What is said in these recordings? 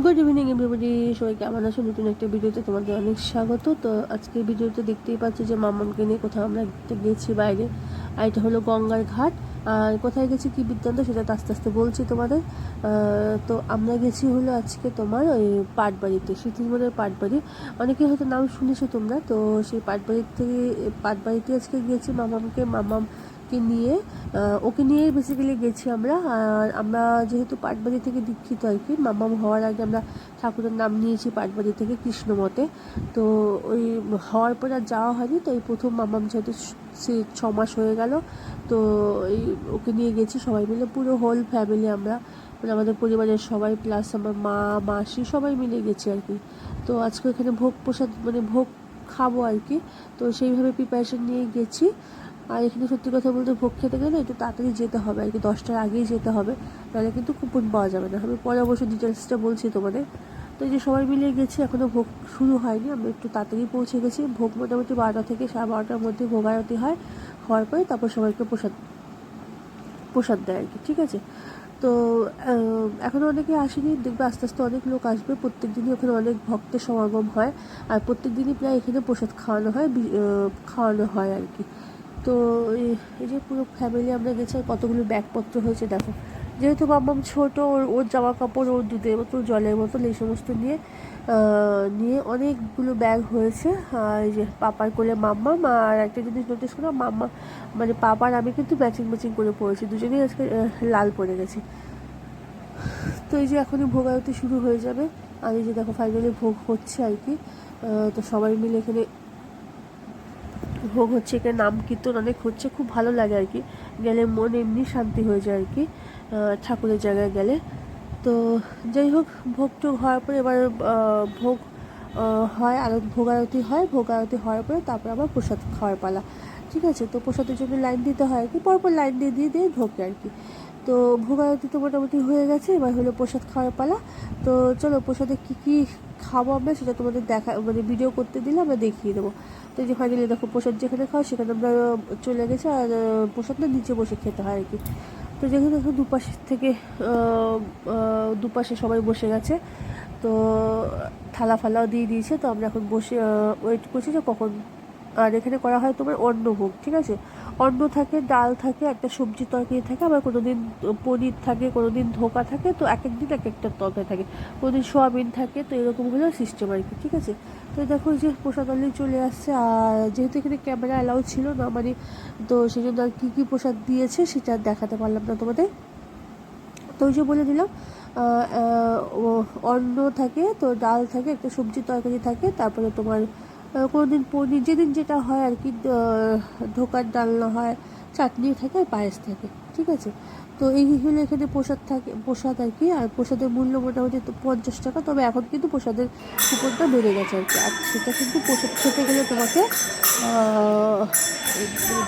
Good evening everybody সবাই কেমন আছো? নতুন একটা ভিডিওতে তোমাদের অনেক স্বাগত। তো আজকে ভিডিওতে দেখতেই পাচ্ছি যে মামামকে নিয়ে কোথাও আমরা ঘুরতে গেছি বাইরে। আর এটা হলো গঙ্গার ঘাট। আর কোথায় গেছি, কি বৃত্তান্ত সেটা আস্তে আস্তে বলছি তোমাদের। তো আমরা গেছি হলো আজকে তোমার ওই পাটবাড়িতে শীতলমনের পাটবাড়ি। অনেকে হয়তো নাম শুনেছো তোমরা। তো সেই পাটবাড়ির থেকে, পাটবাড়িতে আজকে গিয়েছি মামামকে। মামাম কে নিয়ে ওকে নিয়েই বেসিক্যালি গেছি আমরা। আমরা যেহেতু পাটবাড়ি থেকে দীক্ষিত আর কি, মামাম হওয়ার আগে আমরা ঠাকুরের নাম নিয়েছি পাটবাড়ি থেকে কৃষ্ণমতে তো ওই হওয়ার পর আর যাওয়া হয়নি, তো এই প্রথম মামাম যেহেতু সে ছ মাস হয়ে গেল, তো এই ওকে নিয়ে গেছি সবাই মিলে, পুরো হোল ফ্যামিলি আমরা। মানে আমাদের পরিবারের সবাই প্লাস আমার মা, মাসি সবাই মিলে গেছি আর কি। তো আজকে এখানে ভোগ প্রসাদ মানে ভোগ খাব আর কি। তো সেইভাবে প্রিপারেশন নিয়ে গেছি। আর এখানে সত্যি কথা বলতে ভোগ খেতে গেলে একটু তাড়াতাড়ি যেতে হবে, আর কি দশটার আগেই যেতে হবে, নাহলে কিন্তু কুপন পাওয়া যাবে না। আমি পরে অবশ্য ডিটেলসটা বলছি তোমাদের। তো এই যে সবাই মিলে গেছি এখনও ভোগ শুরু হয়নি আমরা একটু তাড়াতাড়ি পৌঁছে গেছি। ভোগ মোটামুটি বারোটা থেকে সাড়ে বারোটার মধ্যে ভোগ আরতি হয়, হওয়ার পরে তারপর সবাইকে প্রসাদ প্রসাদ দেয় আর কি, ঠিক আছে? তো এখনও অনেকে আসেনি, দেখবে আস্তে আস্তে অনেক লোক আসবে প্রত্যেক দিনই ওখানে অনেক ভক্তের সমাগম হয়, আর প্রত্যেক দিনই প্রায় এখানে প্রসাদ খাওয়ানো হয় খাওয়ানো হয় আর কি। তো এই- যে পুরো ফ্যামিলি আমরা গেছি কতগুলো ব্যাগপত্র হয়েছে দেখো। যেহেতু বাবাম ছোট, ওর ওর জামা কাপড় ওর দুধের বোতল, জলের বোতল, এই সমস্ত নিয়ে নিয়ে অনেকগুলো ব্যাগ হয়েছে। আর যে পাপার কোলে মাম্মা আর একটা জিনিস নোটিস করো মাম্মা মানে পাপার আমি কিন্তু ম্যাচিং ম্যাচিং করে পড়েছি, দুজনেই আজকে লাল পড়ে গেছি। তো এই যে এখনই ভোগ আরতি শুরু হয়ে যাবে। আর এই যে দেখো ফাইনালি ভোগ হচ্ছে আর কি। তো সবাই মিলে এখানে ভোগ হচ্ছে এখানে নাম কীর্তন অনেক হচ্ছে, খুব ভালো লাগে আর কি। গেলে মন এমনি শান্তি হয়ে যায় আর কি ঠাকুরের জায়গায় গেলে। তো যাই হোক, ভোগ টোগ হওয়ার পরে এবার ভোগ হয় আর ভোগ আরতি হয়, ভোগ আরতি হওয়ার পরে তারপর আবার প্রসাদ খাওয়ার পালা। ঠিক আছে? তো প্রসাদের জন্য লাইন দিতে হয় আর কি, পরপর লাইন দিয়ে দিয়ে দিয়ে ঢোকে আর কি। তো ভোগ আরতি তো মোটামুটি হয়ে গেছে, এবার হলো প্রসাদ খাওয়ার পালা। তো চলো প্রসাদে কী কী খাব আমরা সেটা তোমাদের দেখা মানে ভিডিও করতে দিলে আমরা দেখিয়ে দেবো। তো যে ফাইনালি দেখো প্রসাদ যেখানে খাওয়া সেখানে আমরা চলে গেছি আর প্রসাদটা নিচে বসে খেতে হয় আর কি। তো যেখানে দেখো দুপাশ থেকে দুপাশে সবাই বসে গেছে, তো থালা ফালাও দিয়ে দিয়েছে, তো আমরা এখন বসে ওয়েট করছি যে কখন, আর এখানে করা হয় তোমার অন্নভোগ, ঠিক আছে? অন্ন থাকে, ডাল থাকে, একটা সবজি তরকারি থাকে, আবার কোনো দিন পনির থাকে কোনো দিন ধোকা থাকে, তো এক এক দিন এক একটা তরকারি থাকে। কোনো দিন সোয়াবিন থাকে, তো এরকম হলো সিস্টেম আর কি, ঠিক আছে? তো দেখো যে প্রসাদ অলরেডি চলে আসছে, আর যেহেতু এখানে ক্যামেরা অ্যালাউ ছিল না মানে তো সেই জন্য আর কী কী প্রসাদ দিয়েছে সেটা দেখাতে পারলাম না তোমাদের। তো ওই যে বলে দিলাম অন্ন থাকে, তো ডাল থাকে, একটা সবজি তরকারি থাকে, তারপরে তোমার কোনো দিন পনির যেদিন যেটা হয় আর কি ধোকার ডালনা হয়, চাটনি থাকে আর পায়েস থাকে, ঠিক আছে? তো এই হলো এখানে প্রসাদ থাকে, প্রসাদ আর কি, আর প্রসাদের মূল্য মোটামুটি পঞ্চাশ টাকা, তবে এখন কিন্তু প্রসাদের কুপনটা বেড়ে গেছে আর কি। আর সেটা কিন্তু প্রসাদ খেতে গেলে তোমাকে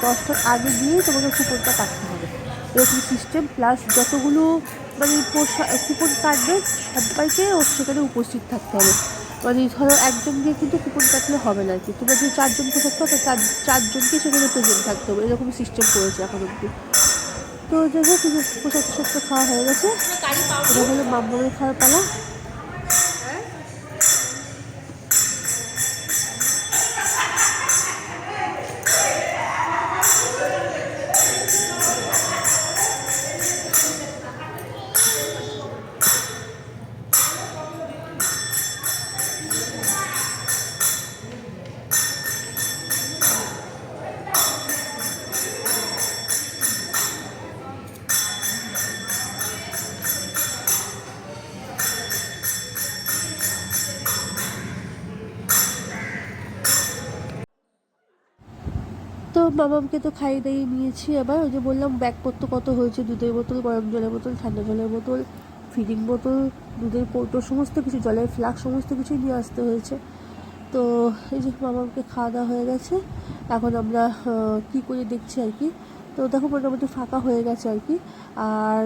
দশটার আগে গিয়েই তোমাকে কুপনটা কাটতে হবে। এরকম সিস্টেম প্লাস যতগুলো মানে পোষা কুপন কাটবে, সবাইকে ওর সেখানে উপস্থিত থাকতে হবে। মানে ধরো একজন দিয়ে কিন্তু কুপন কাটলে হবে না কি। তোমরা যদি চারজন পোশাক পাও তো চার চারজনকে সেখানে প্রেজেন্ট থাকতে হবে। এরকম সিস্টেম করেছে এখন অব্দি তো যাই হোক পোশাক টোশাক খাওয়া হয়ে গেছে। এটা হলো মামনের খাওয়ার পালা। মামামকে তো খাইয়ে দাইয়ে নিয়েছি এবার। ওই যে বললাম ব্যাগপত্র কত হয়েছে? দুধের বোতল, গরম জলের বোতল, ঠান্ডা জলের বোতল, ফিডিং বোতল, দুধের কৌটো সমস্ত কিছু, জলের ফ্লাক্স, সমস্ত কিছুই নিয়ে আসতে হয়েছে। তো এই যে মামামকে খাওয়া দাওয়া হয়ে গেছে। এখন আমরা কি করে দেখছি আর কি? তো দেখো, মোটামুটি ফাঁকা হয়ে গেছে আর কি। আর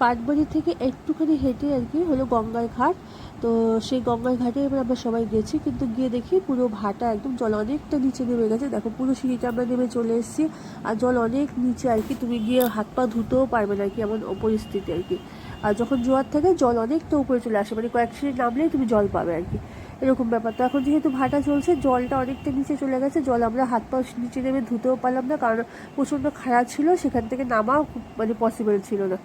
পাটবাড়ি থেকে একটুখানি হেঁটে আর কি হলো গঙ্গার ঘাট। তো সেই গঙ্গার ঘাটে এবার আমরা সবাই গেছি, কিন্তু গিয়ে দেখি পুরো ভাটা একদম জল অনেকটা নিচে নেমে গেছে। দেখো, পুরো সিঁড়িটা আমরা নেমে চলে এসেছি আর জল অনেক নিচে আর কি। তুমি গিয়ে হাত পা ধুতেও পারবে না কি, এমন পরিস্থিতি আর কি। আর যখন জোয়ার থাকে, জল অনেকটা উপরে চলে আসে মানে কয়েক সিঁড়ি নামলেই তুমি জল পাবে আর কি। এরকম ব্যাপার। তো এখন যেহেতু ভাটা চলছে, জলটা অনেকটা নিচে চলে গেছে, জল আমরা হাত পা নিচে নেমে ধুতেও পারলাম না, কারণ প্রচণ্ড খারাপ ছিল, সেখান থেকে নামাও মানে পসিবল ছিল না।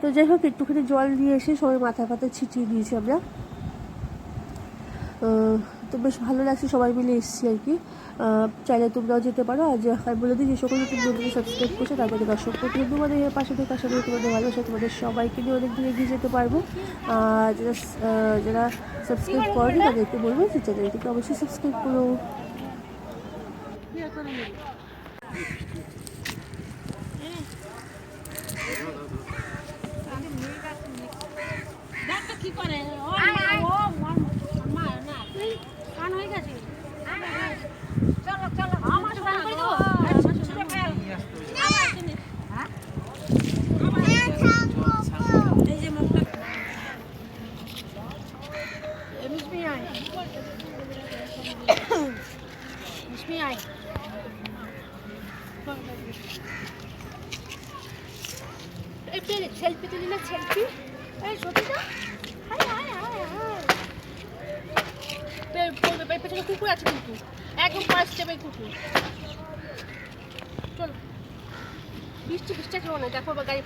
তো যাই হোক, একটুখানি জল নিয়ে এসে সবাই মাথা ফাতা ছিটিয়ে দিয়েছি আমরা। তো বেশ ভালো লাগছে, সবাই মিলে এসেছি আর কি। চাইলে তোমরাও যেতে পারো। আর যে আমি বলে দিই, যে সকল নতুন বন্ধুকে সাবস্ক্রাইব করছ তাদেরকে দর্শক ধন্যবাদ এর পাশে থেকে আশা করি তোমাদের ভালোবাসা, তোমাদের সবাইকে নিয়ে অনেক দূর এগিয়ে যেতে পারব। আর যারা যারা সাবস্ক্রাইব করেনি, তাদেরকে বলব যে চ্যানেলটিকে অবশ্যই সাবস্ক্রাইব করো। কি করে ও মা ও মা- মা না কান হয়ে গেছে চলো চলো আমার স্নান করে দেবো ছুঁড়ে ফেল আমার জিনিস। হ্যাঁ? এই যে মুখটা এ, মিসমি আয় মিসমি আয় এই সেলফি তুলি না সেলফি এই সত্যি পেছনে কুকুর আছে কিন্তু একদম পাঁচ স্টেপে কুকুর চলো বৃষ্টি বৃষ্টি খেলো না, দেখো গাড়ি